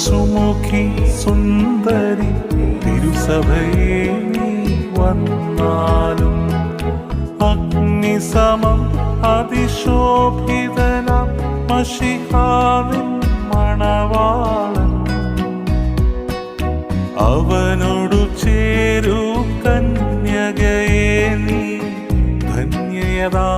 സുമുഖി സുന്ദരി അഗ്നിസമം അതിശോഭിതനം മഷിഹാവിൻ അവനോടു ചേരൂ കന്യകയെ നീ. ധന്യയതാ